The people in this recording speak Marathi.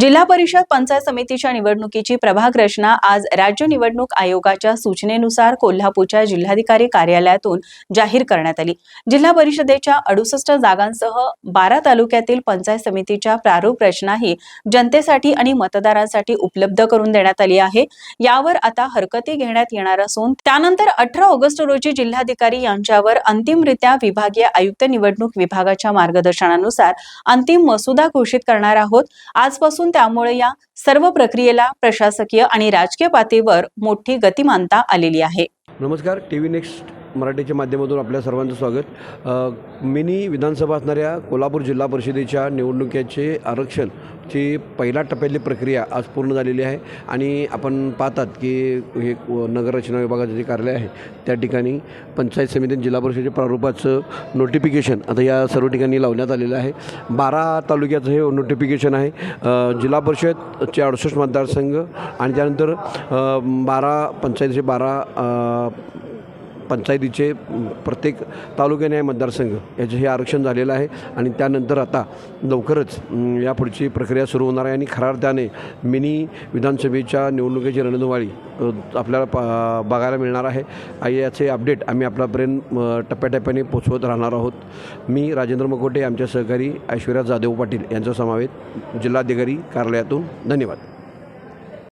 जिल्हा परिषद पंचायत समितीच्या निवडणुकीची प्रभाग रचना आज राज्य निवडणूक आयोगाच्या सूचनेनुसार कोल्हापूरच्या जिल्हाधिकारी कार्यालयातून जाहीर करण्यात आली. जिल्हा परिषदेच्या अडुसष्ट जागांसह बारा तालुक्यातील पंचायत समितीच्या प्रारूप रचनाही जनतेसाठी आणि मतदारांसाठी उपलब्ध करून देण्यात आली आहे. यावर आता हरकती घेण्यात येणार असून त्यानंतर अठरा ऑगस्ट रोजी जिल्हाधिकारी यांच्यावर अंतिमरित्या विभागीय आयुक्त निवडणूक विभागाच्या मार्गदर्शनानुसार अंतिम मसुदा घोषित करणार आहोत. आजपासून त्यामुळे या सर्व प्रक्रियेला प्रशासकीय आणि राजकीय पातळीवर मोठी गतिमानता आलेली आहे. नमस्कार टीव्ही नेक्स्ट मराठीच्या माध्यमातून आपल्या सर्वांचं स्वागत. मिनी विधानसभा असणाऱ्या कोल्हापूर जिल्हा परिषदेच्या निवडणुकीचे आरक्षणची पहिल्या टप्प्यातली प्रक्रिया आज पूर्ण झालेली आहे. आणि आपण पाहतात की हे नगररचना विभागाचं जे कार्यालय आहे त्या ठिकाणी पंचायत समितीने जिल्हा परिषदेच्या प्रारूपाचं नोटिफिकेशन आता या सर्व ठिकाणी लावण्यात आलेलं आहे. बारा तालुक्याचं हे नोटिफिकेशन आहे. जिल्हा परिषदचे अडुसष्ट मतदारसंघ आणि त्यानंतर बारा पंचायतीचे बारा पंचायतीचे प्रत्येक तालुक्याने मतदारसंघ याचे हे आरक्षण झालेलं आहे. आणि त्यानंतर आता लवकरच या पुढची प्रक्रिया सुरू होणार आहे. आणि खऱ्या अर्थाने मिनी विधानसभेच्या निवडणुकीची रणधुमाळी आपल्याला पा बघायला मिळणार आहे. याचे अपडेट आम्ही आपल्यापर्यंत टप्प्याटप्प्याने पोचवत राहणार आहोत. मी राजेंद्र मकोटे आमच्या सहकारी ऐश्वर्या जाधव पाटील यांचा समावेत जिल्हाधिकारी कार्यालयातून धन्यवाद.